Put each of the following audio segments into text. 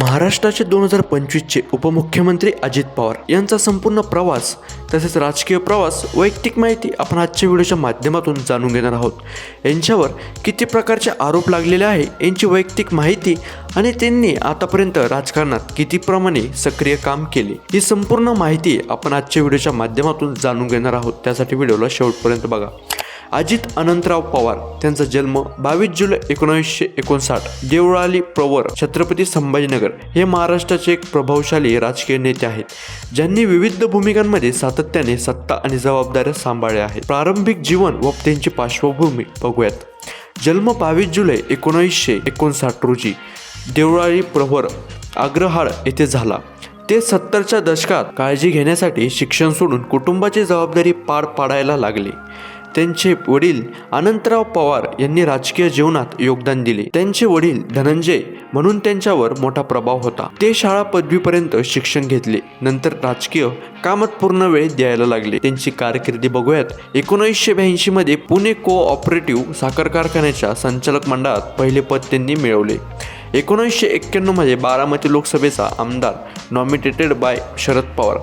महाराष्ट्राचे दोन हजार पंचवीसचे उपमुख्यमंत्री अजित पवार यांचा संपूर्ण प्रवास तसेच राजकीय प्रवास वैयक्तिक माहिती आपण आजच्या व्हिडिओच्या माध्यमातून जाणून घेणार आहोत. यांच्यावर किती प्रकारचे आरोप लागलेले आहे यांची वैयक्तिक माहिती आणि त्यांनी आतापर्यंत राजकारणात किती प्रमाणे सक्रिय काम केले ही संपूर्ण माहिती आपण आजच्या व्हिडिओच्या माध्यमातून जाणून घेणार आहोत. त्यासाठी व्हिडिओला शेवटपर्यंत बघा. अजित अनंतराव पवार त्यांचा जन्म बावीस जुलै एकोणीसशे एकोणसाठ देवळाली प्रवर छत्रपती संभाजीनगर हे महाराष्ट्राचे एक प्रभावशाली राजकीय नेते आहेत. ज्यांनी विविध भूमिकांमध्ये सातत्याने सत्ता आणि जबाबदाऱ्या सांभाळल्या आहेत. प्रारंभिक जीवन व त्यांची पार्श्वभूमी बघूयात. जन्म बावीस जुलै एकोणीसशे एकोणसाठ रोजी देवळाली प्रवर आग्रहाळ येथे झाला. ते सत्तरच्या दशकात काळजी घेण्यासाठी शिक्षण सोडून कुटुंबाची जबाबदारी पार पाडायला लागले. त्यांचे वडील अनंतराव पवार यांनी राजकीय जीवनात योगदान दिले. त्यांचे वडील धनंजय म्हणून त्यांच्यावर मोठा प्रभाव होता. ते शाळा पदवीपर्यंत शिक्षण घेतले. नंतर राजकीय कामात पूर्ण वेळ द्यायला लागले. त्यांची कारकिर्दी बघूयात. एकोणीसशे ब्याऐंशी मध्ये पुणे कोऑपरेटिव्ह साखर कारखान्याच्या संचालक मंडळात पहिले पद त्यांनी मिळवले. एकोणीसशे एक्क्याण्णवमध्ये बारामती लोकसभेचा आमदार नॉमिनेटेड बाय शरद पवार.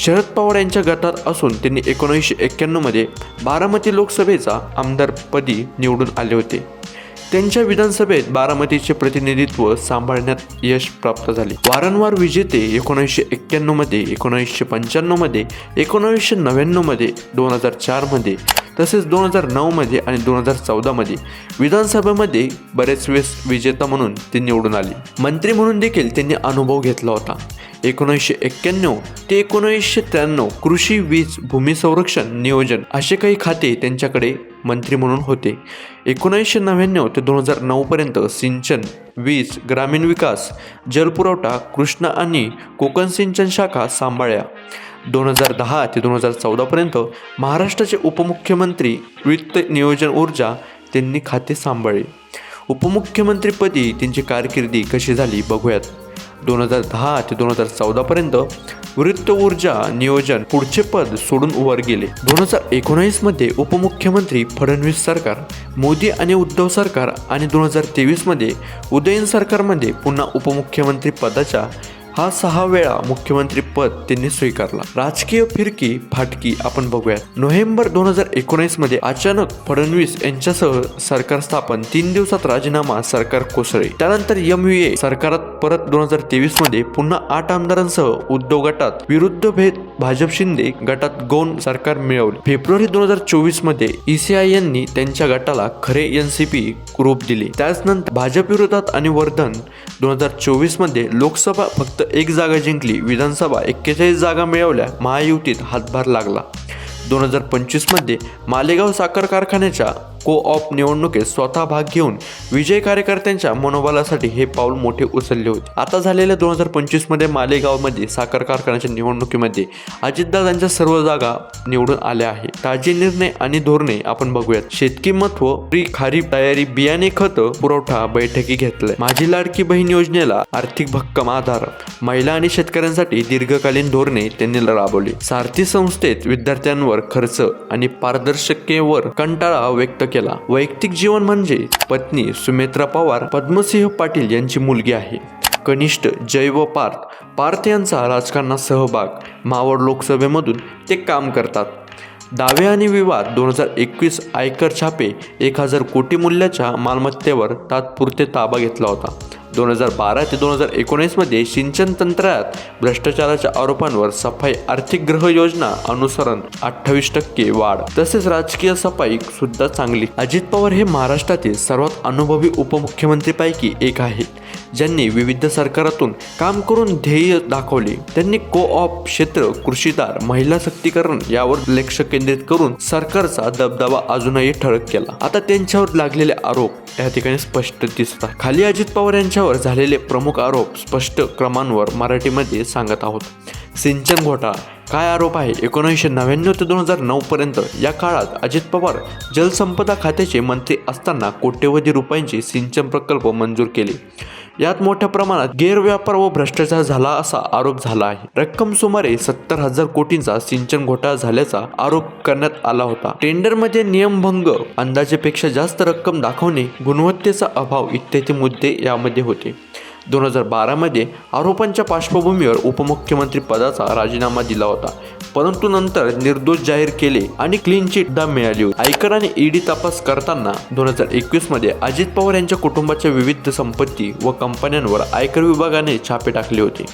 शरद पवार यांच्या गटात असून त्यांनी एकोणीसशे एक्क्याण्णवमध्ये बारामती लोकसभेचा आमदारपदी निवडून आले होते. त्यांच्या विधानसभेत बारामतीचे प्रतिनिधित्व सांभाळण्यात यश प्राप्त झाले. वारंवार विजेते एकोणीसशे एक्क्याण्णवमध्ये एकोणीसशे पंच्याण्णवमध्ये एकोणीसशे नव्याण्णवमध्ये दोन हजार चारमध्ये तसेच दोन हजार नऊमध्ये आणि दोन हजार चौदामध्ये विधानसभेमध्ये बरेच वेळेस विजेता म्हणून ते निवडून आले. मंत्री म्हणून देखील त्यांनी अनुभव घेतला होता. एकोणीसशे एक्क्याण्णव ते एकोणीसशे त्र्याण्णव कृषी वीज भूमी संरक्षण नियोजन असे काही खाते त्यांच्याकडे मंत्री म्हणून होते. एकोणीसशे नव्याण्णव ते दोन हजार नऊपर्यंत सिंचन वीज ग्रामीण विकास जलपुरवठा कृष्णा आणि कोकण सिंचन शाखा सांभाळल्या. दोन हजार दहा ते दोन हजार चौदापर्यंत महाराष्ट्राचे उपमुख्यमंत्री वित्त नियोजन ऊर्जा त्यांनी खाते सांभाळले. उपमुख्यमंत्रीपदी त्यांची कारकिर्दी कशी झाली बघूयात. दोन हजार दहा ते दोन हजार चौदापर्यंत वृत्त ऊर्जा नियोजन पुढचे पद सोडून वर गेले. दोन हजार एकोणावीसमध्ये उपमुख्यमंत्री फडणवीस सरकार मोदी आणि उद्धव सरकार आणि दोन हजार तेवीसमध्ये उदयन सरकारमध्ये पुन्हा उपमुख्यमंत्री पदाच्या हा सहा वेळा मुख्यमंत्री पद त्यांनी स्वीकारला. राजकीय फिरकी फाटकी आपण बघूया नोव्हेंबर दोन हजार एकोणीसमध्ये अचानक फडणवीस यांच्यासह सरकार स्थापन तीन दिवसात राजीनामा सरकार कोसळले त्यानंतर एम ए सरकारात परत दोन हजार तेवीसमध्ये पुन्हा आठ आमदारांसह उद्योग गटात विरुद्ध भेद भाजप शिंदे गटात गौण सरकार मिळवले. फेब्रुवारी दोन हजार चोवीसमध्ये ईसीआय यांनी त्यांच्या गटाला खरे एन सी पी रूप दिले. त्याचनंतर भाजप विरोधात आणि वर्धन दोन हजार चोवीसमध्ये लोकसभा फक्त एक जागा जिंकली विधानसभा एक्केचाळीस जागा मिळवल्या महायुतीत हातभार लागला. दोन हजार पंचवीसमध्ये मालेगाव साखर कारखान्याच्या को ऑप निवडणुकीत स्वतः भाग घेऊन विजय कार्यकर्त्यांच्या मनोबलासाठी हे पाऊल मोठे उचलले होते. आता झालेल्या दोन हजार पंचवीसमध्ये मालेगावमध्ये साखर कारखान्याच्या निवडणुकीमध्ये अजितदादांच्या सर्व जागा निवडून आल्या आहे ताजे निर्णय आणि धोरणे आपण बघूयात. शेतकी महत्त्व प्री खारीप तयारी बियाणे खत पुरवठा बैठकी घेतलाय. माझी लाडकी बहीण योजनेला आर्थिक भक्कम आधार. महिला आणि शेतकऱ्यांसाठी दीर्घकालीन धोरणे त्यांनी राबवली. सारथी संस्थेत विद्यार्थ्यांवर खर्च आणि पारदर्शकतेवर कंटाळा व्यक्त केला. वैयक्तिक जीवन म्हणजे पत्नी सुमित्रा पवार पद्मसिंह पाटील यांची मुलगी आहे. कनिष्ठ जैव पार्थ पार्थ यांचा राजकारणात सहभाग मावळ लोकसभेमधून ते काम करतात. दावे आणि विवाद दोन हजार एकवीस आयकर छापे एक हजार कोटी मूल्याच्या मालमत्तेवर तात्पुरते ताबा घेतला होता. दोन हजार बारा ते दोन हजार एकोणीसमध्ये सिंचन तंत्रात भ्रष्टाचाराच्या आरोपांवर सफाई आर्थिक गृह योजना अनुसरण अठ्ठावीस टक्के वाढ. तसेच राजकीय सफाई सुद्धा चांगली. अजित पवार हे महाराष्ट्रातील सर्वात अनुभवी उपमुख्यमंत्रीपैकी एक आहेत. ज्यांनी विविध सरकारातून काम करून ध्येय दाखवले. त्यांनी को ऑप क्षेत्र कृषीदार महिला सक्तीकरण यावर लक्ष केंद्रित करून सरकारचा दबदबा अजूनही ठळक केला. आता त्यांच्यावर लागलेले आरोप या ठिकाणी स्पष्ट दिसतात. खाली अजित पवार यांच्यावर झालेले प्रमुख आरोप स्पष्ट क्रमांवर मराठीमध्ये सांगत आहोत. सिंचन घोटाळा. काय आरोप आहे? एकोणीसशे नव्याण्णव ते दोन हजार नऊ पर्यंत या काळात अजित पवार जलसंपदा खात्याचे मंत्री असताना कोट्यवधी रुपयांचे सिंचन प्रकल्प मंजूर केले. यात मोठ्या प्रमाणात गैरव्यापार व भ्रष्टाचार झाला असा आरोप झाला आहे. रक्कम सुमारे सत्तर हजार कोटींचा सिंचन घोटाळा झाल्याचा आरोप करण्यात आला होता. टेंडरमध्ये नियमभंग अंदाजेपेक्षा जास्त रक्कम दाखवणे गुणवत्तेचा अभाव इत्यादी मुद्दे यामध्ये होते. दोन हजार बारामध्ये आरोपांच्या पार्श्वभूमीवर उपमुख्यमंत्री पदाचा राजीनामा दिला होता. परंतु नंतर निर्दोष जाहीर केले आणि क्लीन चिट दाब मिळाली होती. आयकर आणि ईडी तपास करताना दोन हजार एकवीसमध्ये अजित पवार यांच्या कुटुंबाच्या विविध संपत्ती व कंपन्यांवर आयकर विभागाने छापे टाकले होते.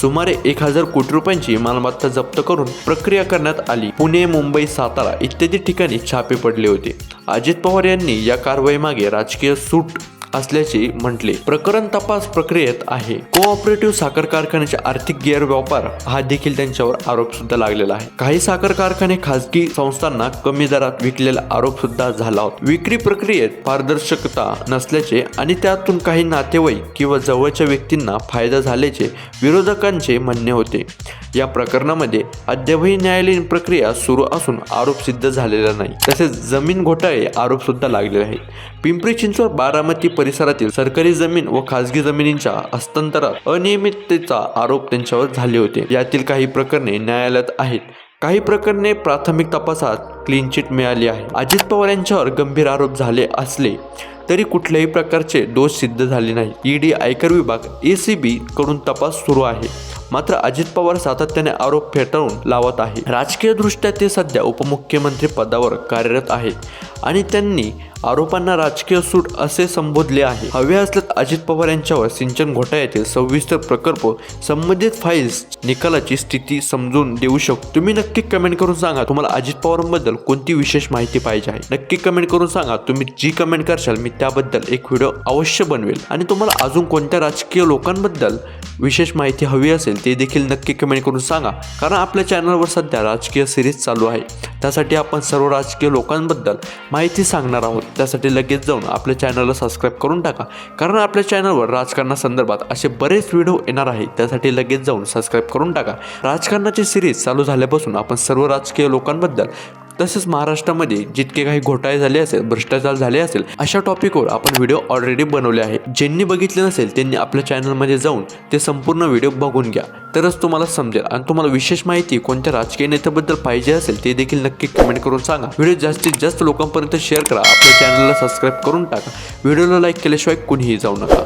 सुमारे एक हजार कोटी रुपयांची मालमत्ता जप्त करून प्रक्रिया करण्यात आली. पुणे मुंबई सातारा इत्यादी ठिकाणी छापे पडले होते. अजित पवार यांनी या कारवाईमागे राजकीय सूट असल्याचे म्हटले. प्रकरण तपास प्रक्रियेत आहे. कोऑपरेटिव्ह साखर कारखान्याचे आर्थिक गैरव्यापार हा देखील त्यांच्यावर आरोप सुद्धा लागलेला आहे. काही साखर कारखाने खासगी संस्थांना कमी दरात विकलेला आरोप सुद्धा झाला होता. विक्री प्रक्रियेत पारदर्शकता नसल्याचे आणि त्यातून काही नातेवाईक किंवा जवळच्या व्यक्तींना फायदा झाल्याचे विरोधकांचे म्हणणे होते. या प्रकरणामध्ये अद्यापही न्यायालयीन प्रक्रिया सुरू असून आरोप सिद्ध झालेला नाही. तसेच जमीन घोटाळे आरोप सुद्धा लागलेले आहेत. पिंपरी चिंचवड बारामती परिसरातील सरकारी जमीन व खासगी जमिनींच्या हस्तांतरात अनियमिततेचा आरोप त्यांच्यावर झाले होते. यातील काही प्रकरणे न्यायालयात आहेत. काही प्रकरणे प्राथमिक तपासात क्लीन चिट मिळाली आहे. अजित पवार यांच्यावर गंभीर आरोप झाले असले तरी कुठल्याही प्रकारचे दोष सिद्ध झाले नाही. ईडी आयकर विभाग ए सी बी कडून तपास सुरू आहे. मात्र अजित पवार सातत्याने आरोप फेटाळून लावत आहे. राजकीय दृष्ट्या ते सध्या उपमुख्यमंत्री पदावर कार्यरत आहेत आणि त्यांनी आरोपांना राजकीय सूट असे संबोधले आहे. हवे असल्यास अजित पवार यांच्यावर सिंचन घोटाळ्यातील सविस्तर प्रकल्प संबंधित फाईल्स निकालाची स्थिती समजून देऊ शकतो. तुम्ही नक्की कमेंट करून सांगा तुम्हाला अजित पवारांबद्दल कोणती विशेष माहिती पाहिजे आहे? नक्की कमेंट करून सांगा. तुम्ही जी कमेंट करशाल मी त्याबद्दल एक व्हिडिओ अवश्य बनवेल. आणि तुम्हाला अजून कोणत्या राजकीय लोकांबद्दल विशेष माहिती हवी असेल ते देखील नक्की कमेंट करून सांगा. कारण आपल्या चॅनलवर सध्या राजकीय सिरीज चालू आहे. त्यासाठी आपण सर्व राजकीय लोकांबद्दल माहिती सांगणार आहोत. त्यासाठी लगेच जाऊन आपल्या चॅनलला सबस्क्राईब करून टाका. कारण आपल्या चॅनलवर राजकारणासंदर्भात असे बरेच व्हिडिओ येणार आहेत. त्यासाठी लगेच जाऊन सबस्क्राईब करून टाका. राजकारणाची सिरीज चालू झाल्यापासून आपण सर्व राजकीय लोकांबद्दल तसेच महाराष्ट्रामध्ये जितके काही घोटाळे झाले असेल भ्रष्टाचार झाले असेल अशा टॉपिकवर आपण व्हिडिओ ऑलरेडी बनवले आहे. ज्यांनी बघितले नसेल त्यांनी आपल्या चॅनलमध्ये जाऊन ते संपूर्ण व्हिडिओ बघून घ्या. तरच तुम्हाला समजेल आणि तुम्हाला विशेष माहिती कोणत्या राजकीय नेत्याबद्दल पाहिजे असेल ते देखील नक्की कमेंट करून सांगा. व्हिडिओ जास्तीत जास्त लोकांपर्यंत शेअर करा. आपल्या चॅनलला सबस्क्राईब करून टाका. व्हिडिओला लाईक केल्याशिवाय कुणीही जाऊ नका.